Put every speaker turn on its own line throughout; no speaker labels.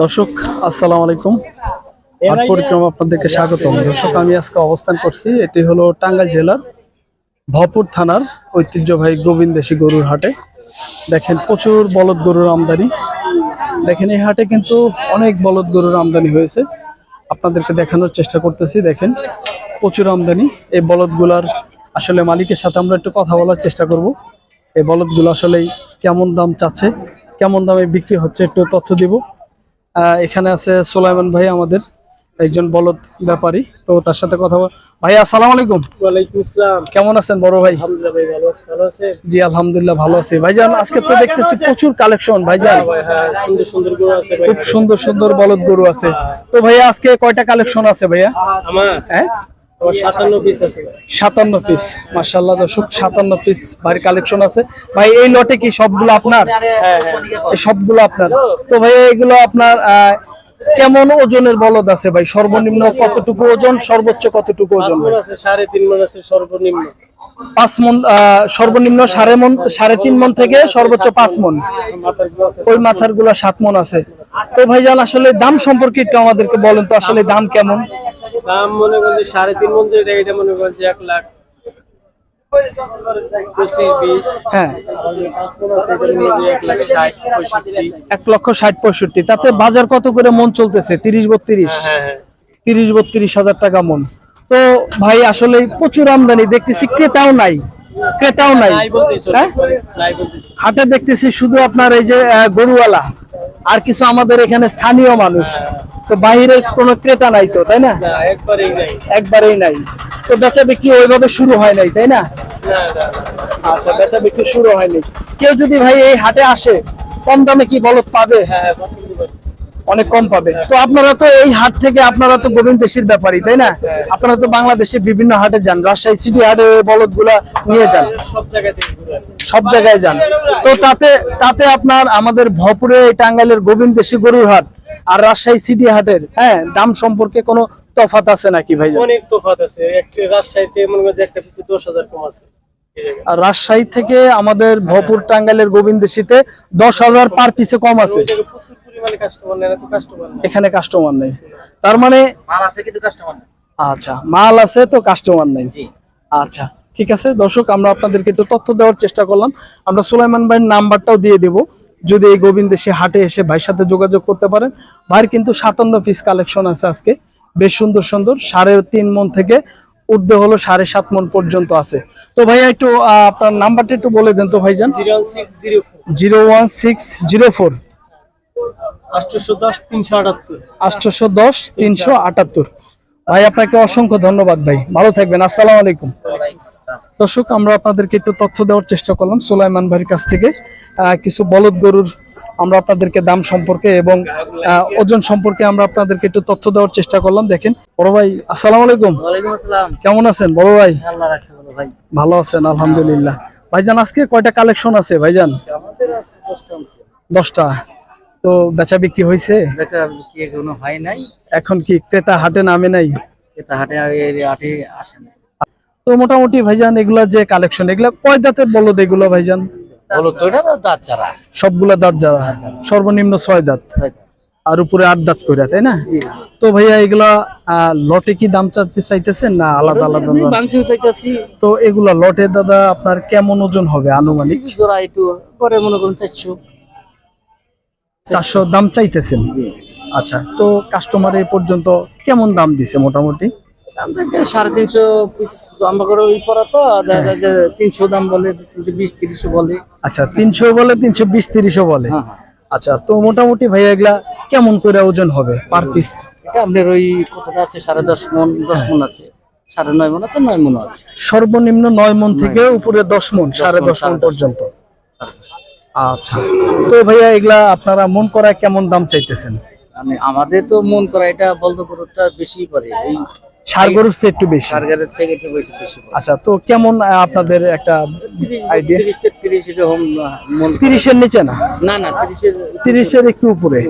দর্শক আসসালামু আলাইকুম। হাট পরিক্রমা আপনাদেরকে স্বাগতম। দর্শক আমি আজকে অবস্থান করছি এটি হলো টাঙ্গাইল জেলার ভপুর থানার ঐতিহ্যবাহী গোবিন্দেশী গরুর হাটে। দেখেন প্রচুর বলদ গরুর আমদানি। দেখেন এই হাটে কিন্তু অনেক বলদ গরুর আমদানি হয়েছে। আপনাদেরকে দেখানোর চেষ্টা করতেছি দেখেন প্রচুর আমদানি। এই বলদগুলার আসলে মালিকের সাথে আমরা একটু কথা বলার চেষ্টা করব। এই বলদগুলো আসলে কেমন দাম চাচ্ছে? কেমন দামে বিক্রি হচ্ছে একটু তথ্য দিব। এখানে আছে সোলাইমান ভাই আমাদের একজন বলদ ব্যাপারী। তো তার সাথে কথা বল ভাই আসসালাম আলাইকুম।
ওয়ালাইকুম আসসালাম।
কেমন আছেন বড় ভাই?
আলহামদুলিল্লাহ ভাই ভালো আছি। ভালো আছেন?
জি আলহামদুলিল্লাহ ভালো আছি। ভাইজান আজকে তো দেখতেছি প্রচুর কালেকশন ভাইজান।
ভাই হ্যাঁ সুন্দর সুন্দর গরু আছে ভাই।
খুব সুন্দর সুন্দর বলদ গরু আছে। তো ভাইয়া আজকে কয়টা কালেকশন আছে ভাইয়া?
আমার?
হ্যাঁ?
সাতান্ন পিস ভাই।
পিস মার্শাল্লাহ দর্শক সাতান্ন পিস ভারী কালেকশন আছে। ভাই এই লটে কি সবগুলো আপনার?
হ্যাঁ হ্যাঁ
এই সবগুলো আপনার। তো ভাই এগুলো আপনার কেমন ওজনের বলদ আছে ভাই? সর্বনিম্ন কতটুকু ওজন? সর্বোচ্চ কতটুকু ওজন
সাড়ে তিন মন আছে সর্বনিম্ন।
পাঁচ মন সর্বনিম্ন সাড়ে মন সাড়ে তিন মন থেকে সর্বোচ্চ পাঁচ মন। ওই মাথারগুলা সাত মন আছে। তো ভাইজান আসলে দাম সম্পর্কে একটু আমাদেরকে বলেন তো আসলে দাম কেমন?
দাম মনে করেন যে সাড়ে তিন মন যেটা এটা মনে করেন যে এক লাখ
হ্যাঁ।
এক
লক্ষ ষাট পঁয়ষট্টি। তাতে বাজার কত করে মন চলতেছে? তিরিশ বত্রিশ?
হ্যাঁ হ্যাঁ।
তিরিশ বত্রিশ হাজার টাকা মন। তো ভাই আসলে প্রচুর আমদানি দেখতেছি ক্রেতাও নাই। ক্রেতাও নাই। হ্যাঁ? হাটে দেখতেছি শুধু আপনার এই যে গরুওয়ালা। আর কিছু আমাদের এখানে স্থানীয় মানুষ। তো বাইরের কোনো ক্রেতা নাই তো তাই না?
একবারেই নাই।
তো বেচা বিক্রি ওইভাবে শুরু হয় নাই তাই না? আচ্ছা বেচা বিক্রি শুরু হয়নি। কেউ যদি ভাই এই হাটে আসে কম দামে কি বলত পাবে?
হ্যাঁ?
অনেক কম পাবে। তো আপনারা তো এই হাট থেকে আপনারা তো গোবিন্দ দেশের ব্যাপারী তাই না? আপনারা তো বাংলাদেশে বিভিন্ন হাটে যান রাজশাহী সিটি হাটে বলদগুলা নিয়ে যান।
সব
জায়গায় যান। তো তাতে তাতে আপনার আমাদের ভপুরে টাঙ্গাইলের গোবিন্দ দেশি গরুর হাট আর রাজশাহী সিটি হাটের হ্যাঁ দাম সম্পর্কে কোনো তফাত আছে নাকি ভাই
অনেক তোফাত আছে। রাজশাহীতে মনে করেন যে একটা পিছু দশ হাজার কম আছে।
রাজশাহী থেকে আমাদের ভপুর টাঙ্গাইলের গোবিন্দ দেশিতে দশ হাজার পার পিসে কম আছে। এখানে কাস্টমার নেই। তার মানে আচ্ছা মাল আছে তো কাস্টমার নেই। আচ্ছা ঠিক আছে। দর্শক আমরা আপনাদেরকে একটু তথ্য দেওয়ার চেষ্টা করলাম। আমরা সুলাইমান ভাইয়ের নাম্বারটাও দিয়ে দেব। যদি এই গোবিন্দেশে হাটে এসে ভাইয়ের সাথে যোগাযোগ করতে পারেন। ভাইয়ের কিন্তু সাতান্ন পিস কালেকশন আছে আজকে। বেশ সুন্দর সুন্দর। সাড়ে তিন মন থেকে ঊর্ধ্বে হলো সাড়ে সাত মন পর্যন্ত আছে। তো ভাইয়া একটু আপনার নাম্বারটা একটু বলে দেন তো ভাইজান।
Zero
one six zero four.
আটশোশো দশ, তিনশো আটাত্তর।
ভাই, আপনাকে অসংখ্য ধন্যবাদ ভাই। ভালো থাকবেন, আসসালামু আলাইকুম। দর্শক, আমরা আপনাদেরকে একটু তথ্য দেওয়ার চেষ্টা করলাম সুলাইমান ভাইয়ের কাছ থেকে। কিছু বলদ গরুর আমরা আপনাদেরকে দাম সম্পর্কে এবং ওজন সম্পর্কে আমরা আপনাদেরকে একটু তথ্য দেওয়ার চেষ্টা করলাম দেখেন। বড় ভাই আসসালামু আলাইকুম। কেমন আছেন বড় ভাই?
ভালো ভাই।
ভালো আছেন আলহামদুলিল্লাহ। ভাইজান আজকে কয়টা কালেকশন আছে ভাইজান?
দশটা
তো বেচা বিক্রি হয়েছে?
এখনও হয়
কি ক্রেতা হাটে নামে নাই। তো মোটামুটি ভাইজান এগুলা যে কালেকশন এগুলা কয় দাঁতের বলদ এগুলো ভাইজান?
বলো তো এটা দাঁত চারা
সবগুলা দাঁত যারা। সর্বনিম্ন ছয় দাঁত। আর উপরে আট দাঁত করে তাই না? তো ভাইয়া এগুলা লটে কি দাম চাইতে চাইতেছেন না আলাদা আলাদা দাম?
চাইতেছি।
তো এগুলা লটে দাদা আপনার কেমন ওজন হবে আনুমানিক?
জোড়া একটু পরে মনে করুন চারশো।
চারশো দাম চাইতেছেন? আচ্ছা তো কাস্টমার এই পর্যন্ত কেমন দাম দিছে মোটামুটি?
সাড়ে তিনশো পিস আমরা করে ওই পড়া তো দেখা যায় যে তিনশো দাম বলে তিনশো বিশ তিরিশও বলে।
আচ্ছা তিনশো বলে তিনশো বিশ তিরিশও বলে।
হ্যাঁ,
আচ্ছা তো মোটামুটি ভাইয়া এগুলা কেমন করে ওজন হবে পার পিস
এটা আপনার ওই কতটা আছে? সাড়ে দশ মন দশ মন আছে। সাড়ে নয় মন আছে নয় মন আছে।
সর্বনিম্ন নয় মন থেকে উপরে দশ মন সাড়ে দশ মন পর্যন্ত। আচ্ছা তো ভাইয়া এগুলা আপনারা মন করা কেমন দাম চাইতেছেন?
মানে আমাদের তো মন করা এটা বলতো গরুটা বেশি করে এই
সার গরুর চেয়ে একটু বেশি।
একটু
আচ্ছা তো কেমন আপনাদের একটা আইডিয়া
এরকম
নিচে না?
না
একটু উপরে।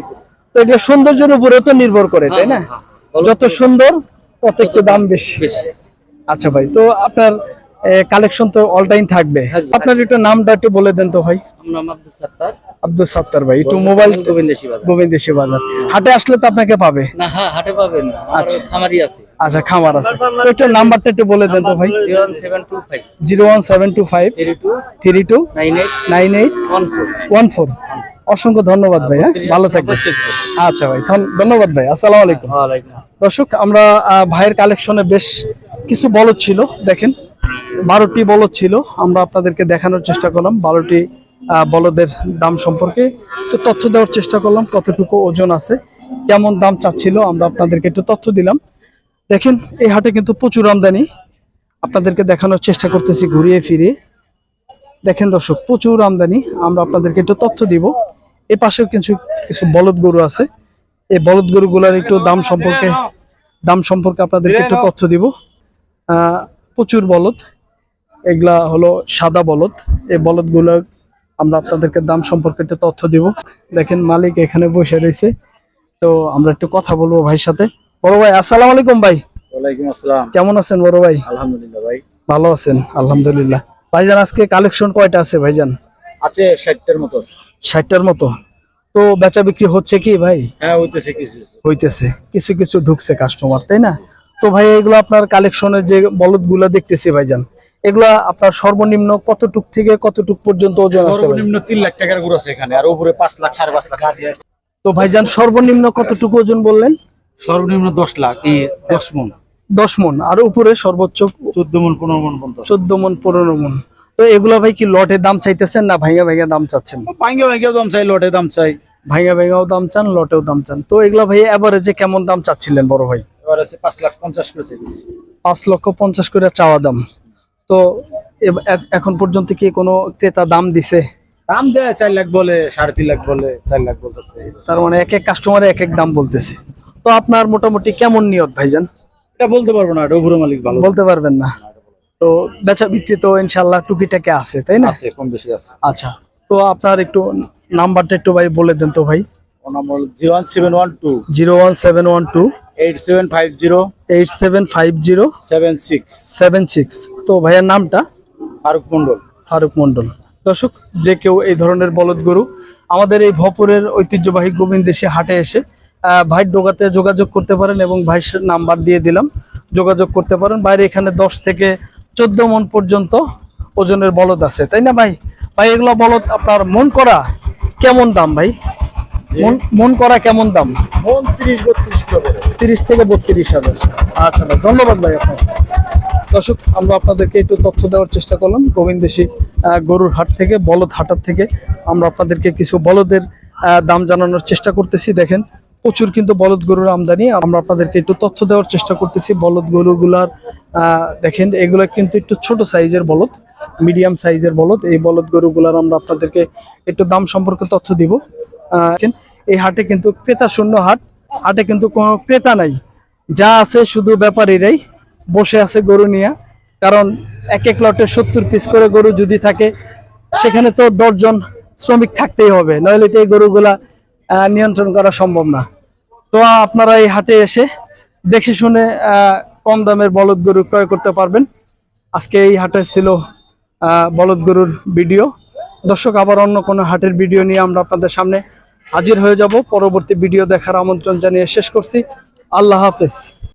তো এটা সৌন্দর্যের উপরে তো নির্ভর করে তাই না?
হ্যাঁ,
যত সুন্দর তত একটু দাম বেশি। আচ্ছা ভাই তো আপনার কালেকশন তো অল টাইম থাকবে। আপনার একটু নামটা একটু বলে দেন তো ভাই।
আব্দুল সাত্তার।
ভাই একটু মোবাইল
গোবিন্দেশী বাজার।
হাটে আসলে তো আপনাকে পাবে।
না হ্যাঁ হাটে পাবেন
আচ্ছা।
খামারি আছে।
আচ্ছা খামার আছে। তো একটু নাম্বারটা একটু বলে দেন তো ভাই।
Zero one seven two five
zero one seven two five
three two nine eight one four
অসংখ্য ধন্যবাদ ভাই হ্যাঁ? ভালো থাকবেন। আচ্ছা ভাই ধন- ধন্যবাদ ভাই আসসালামু আলাইকুম। দর্শক আমরা ভাইয়ের কালেকশনে বেশ কিছু বলদ ছিল, দেখেন। বারোটি বলদ ছিল, আমরা আপনাদেরকে দেখানোর চেষ্টা করলাম। বারোটি বলদের দাম সম্পর্কে একটু তথ্য দেওয়ার চেষ্টা করলাম, কতটুকু ওজন আছে, কেমন দাম চাচ্ছিল, আমরা আপনাদেরকে একটু তথ্য দিলাম। দেখেন, এই হাটে কিন্তু প্রচুর আমদানি। আপনাদেরকে দেখানোর চেষ্টা করতেছি ঘুরিয়ে ফিরিয়ে। দেখেন দর্শক, প্রচুর আমদানি, আমরা আপনাদেরকে একটু তথ্য দিব। এ পাশেও কিছু কিছু বলদ গরু আছে। এই বলদ গরুগুলোর একটু দাম সম্পর্কে দাম সম্পর্কে আপনাদেরকে একটু তথ্য দিব। প্রচুর বলদ। এগুলা হলো সাদা বলদ। এই বলদগুলো আমরা আপনাদেরকে দাম সম্পর্কে একটু তথ্য দিব। দেখেন মালিক এখানে বসে রয়েছে। তো আমরা একটু কথা বলব ভাইয়ের সাথে। বড় ভাই আসসালামু আলাইকুম ভাই।
ওয়ালাইকুম আসসালাম।
কেমন আছেন বড় ভাই?
আলহামদুলিল্লাহ ভাই।
ভালো আছেন আলহামদুলিল্লাহ। ভাইজান আজকে কালেকশন কয়টা আছে ভাইজান?
আছে ষাটটার মতো।
ষাটটার মতো। তো বেচা বিক্রি হচ্ছে কি ভাই?
হ্যাঁ হইতেছে কিছু
হইতেছে। কিছু কিছু ঢুকছে কাস্টমার তাই না? তো ভাই এগুলো আপনার কালেকশনের যে বলদগুলো দেখতেছি ভাইজান এগুলা আপনার সর্বনিম্ন কতটুক থেকে কতটুক পর্যন্ত ওজন আছে
সর্বনিম্ন তিন লাখ টাকার গুড় আছে এখানে আর উপরে পাঁচ লাখ সাড়ে পাঁচ লাখ
তো ভাইজান সর্বনিম্ন কতটুকু ওজন বললেন?
সর্বনিম্ন দশ লাখ এই দশ মন।
দশ মন আর উপরে সর্বোচ্চ
চোদ্দ মন পনেরো মন পর্যন্ত আছে।
চোদ্দ মন পনেরো মন। তো এগুলা ভাই কি লটে দাম চাইতেছেন না ভাইয়া ভাইয়া দাম চাচ্ছেন?
ভাঙ্গে ভাঙ্গেও দাম চাই লটে দাম চাই।
ভাইয়া ভাইয়াও দাম চান লটেও দাম চান। তো এগুলা ভাই এভারেজে কেমন দাম চাচ্ছিলেন বড় ভাই?
এবার আছে পাঁচ লাখ পঞ্চাশ করে চাই
পাঁচ লক্ষ পঞ্চাশ করে চাওয়া দাম। তো এখন পর্যন্ত কি কোনো ক্রেতা দাম দিছে?
দাম দেয় চার লাখ বলে সাড়ে তিন লাখ বলে চার লাখ বলতেছে।
তার মানে এক এক কাস্টমারে এক এক দাম বলতেছে। তো আপনার মোটামুটি কেমন নিয়ত ভাইজান?
এটা বলতে পারব না এটা উপরে মালিক ভালো।
বলতে পারবেন না। তো বেচা বিক্রি তো ইনশাল্লাহ টুকিটাকে আছে তাই না?
আছে কম বেশি আছে।
আচ্ছা তো আপনার একটু নাম্বারটা একটু ভাই বলে দেন তো ভাই।
নম্বর zero one seven one two
zero one seven one two
eight seven five zero
eight seven five zero
seven six
seven six তো ভাইয়ার নামটা?
ফারুক মন্ডল
ফারুক মন্ডল দর্শক যে কেউ এই ধরনের বলদ গরু আমাদের এই ভপুরের ঐতিহ্যবাহী গোবিন্দেশী হাটে এসে ভাইয়ের ডোগাতে যোগাযোগ করতে পারেন এবং ভাইয়ের নাম্বার দিয়ে দিলাম যোগাযোগ করতে পারেন। বাইরে এখানে দশ থেকে চোদ্দ মন পর্যন্ত ওজনের বলদ আছে। তাই না ভাই? ভাই এগুলো বলদ আপনার মন করা কেমন দাম ভাই? মন মন করা কেমন দাম?
মন তিরিশ বত্রিশ
তিরিশ থেকে বত্রিশ হাজার। আচ্ছা ভাই ধন্যবাদ ভাই আপনার দর্শক আমরা আপনাদেরকে একটু তথ্য দেওয়ার চেষ্টা করলাম। গোবিন্দেশী গরুর হাট থেকে বলদ হাটার থেকে আমরা আপনাদেরকে কিছু বলদের দাম জানানোর চেষ্টা করতেছি। দেখেন প্রচুর কিন্তু বলদ গরুর আমদানি। আমরা আপনাদেরকে একটু তথ্য দেওয়ার চেষ্টা করতেছি। বলদ গরুগুলার দেখেন এগুলো কিন্তু একটু ছোট সাইজের বলদ মিডিয়াম সাইজের বলদ। এই বলদ গরুগুলার আমরা আপনাদেরকে একটু দাম সম্পর্কে তথ্য দিব। এই হাটে কিন্তু ক্রেতা শূন্য হাট, হাটে কিন্তু কোনো ক্রেতা নাই। যা আছে শুধু ব্যাপারীরাই বসে আছে গরু নিয়ে। কারণ এক এক লটে সত্তর পিস করে গরু যদি থাকে, সেখানে তো দশজন শ্রমিক থাকতেই হবে। নইলে তো এই গরুগুলা নিয়ন্ত্রণ করা সম্ভব না। তো আপনারা এই হাটে এসে দেখে শুনে কম দামের বলদ গরু ক্রয় করতে পারবেন। আজকে এই হাটে ছিল বলদ গরুর ভিডিও। দর্শক, আবার অন্য কোনো হাটের ভিডিও নিয়ে আমরা আপনাদের সামনে হাজির হয়ে যাব। পরবর্তী ভিডিও দেখার আমন্ত্রণ জানিয়ে শেষ করছি। আল্লাহ হাফেজ।